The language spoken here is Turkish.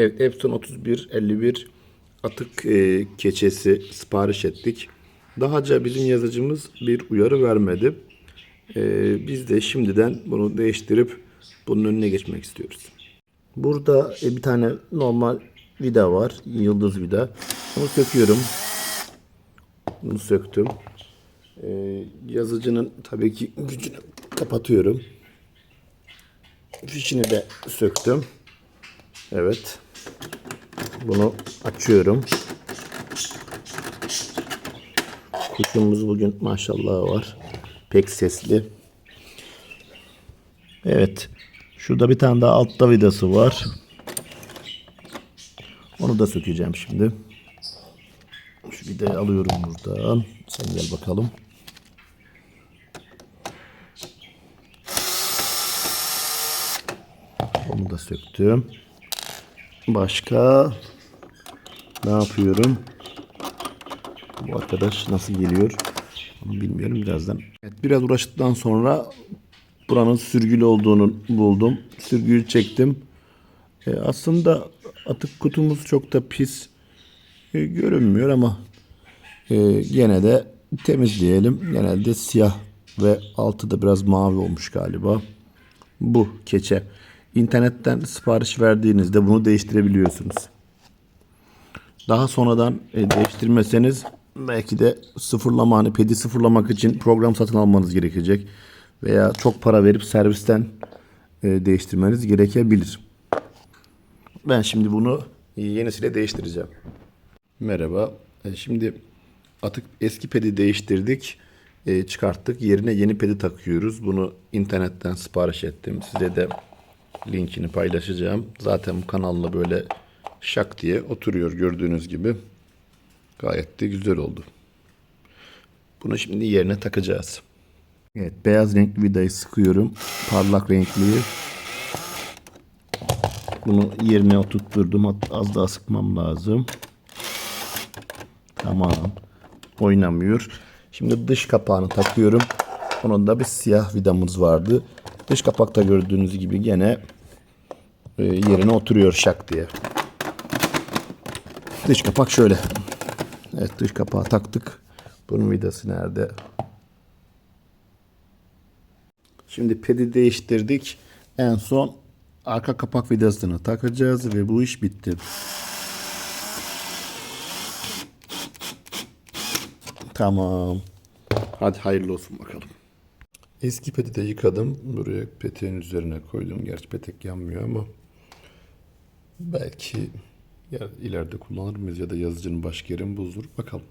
Evet Epson 3151 atık e, keçesi sipariş ettik. Dahaca bizim yazıcımız bir uyarı vermedi. E, biz de şimdiden bunu değiştirip bunun önüne geçmek istiyoruz. Burada e, bir tane normal vida var. Yıldız vida. Bunu söküyorum. Bunu söktüm. E, yazıcının tabii ki gücünü kapatıyorum. Fişini de söktüm. Evet. Bunu açıyorum. Kuşumuz bugün maşallah var. Pek sesli. Evet. Şurada bir tane daha altta vidası var. Onu da sökeceğim şimdi. Şu vidayı alıyorum buradan. Sen gel bakalım. Onu da söktüm. Başka ne yapıyorum? Bu arkadaş nasıl geliyor? Onu bilmiyorum birazdan. Evet, biraz uğraştıktan sonra buranın sürgülü olduğunu buldum. Sürgüyü çektim. E, aslında atık kutumuz çok da pis e, görünmüyor ama e, gene de temizleyelim. Genelde siyah ve altı da biraz mavi olmuş galiba. Bu keçe. İnternetten sipariş verdiğinizde bunu değiştirebiliyorsunuz. Daha sonradan e, değiştirmeseniz belki de sıfırlama hani pedi sıfırlamak için program satın almanız gerekecek. Veya çok para verip servisten e, değiştirmeniz gerekebilir. Ben şimdi bunu yenisiyle değiştireceğim. Merhaba. E, Şimdi atık eski pedi değiştirdik. E, çıkarttık. Yerine yeni pedi takıyoruz. Bunu internetten sipariş ettim. Size de linkini paylaşacağım. Zaten bu kanalla böyle şak diye oturuyor gördüğünüz gibi. Gayet de güzel oldu. Bunu şimdi yerine takacağız. Evet beyaz renkli vidayı sıkıyorum. Parlak renkliyi. Bunu yerine oturtturdum. Az daha sıkmam lazım. Tamam. Oynamıyor. Şimdi dış kapağını takıyorum. Onun da bir siyah vidamız vardı. Dış kapakta gördüğünüz gibi gene yerine oturuyor şak diye. Dış kapak şöyle. Evet dış kapağı taktık. Bunun vidası nerede? Şimdi pedi değiştirdik. En son arka kapak vidasını takacağız ve bu iş bitti. Tamam. Hadi hayırlı olsun bakalım. Eski peti de yıkadım. Buraya peteğin üzerine koydum. Gerçi petek yanmıyor ama belki ya ileride kullanır mıyız ya da yazıcının başka yeri mi bozulur bakalım.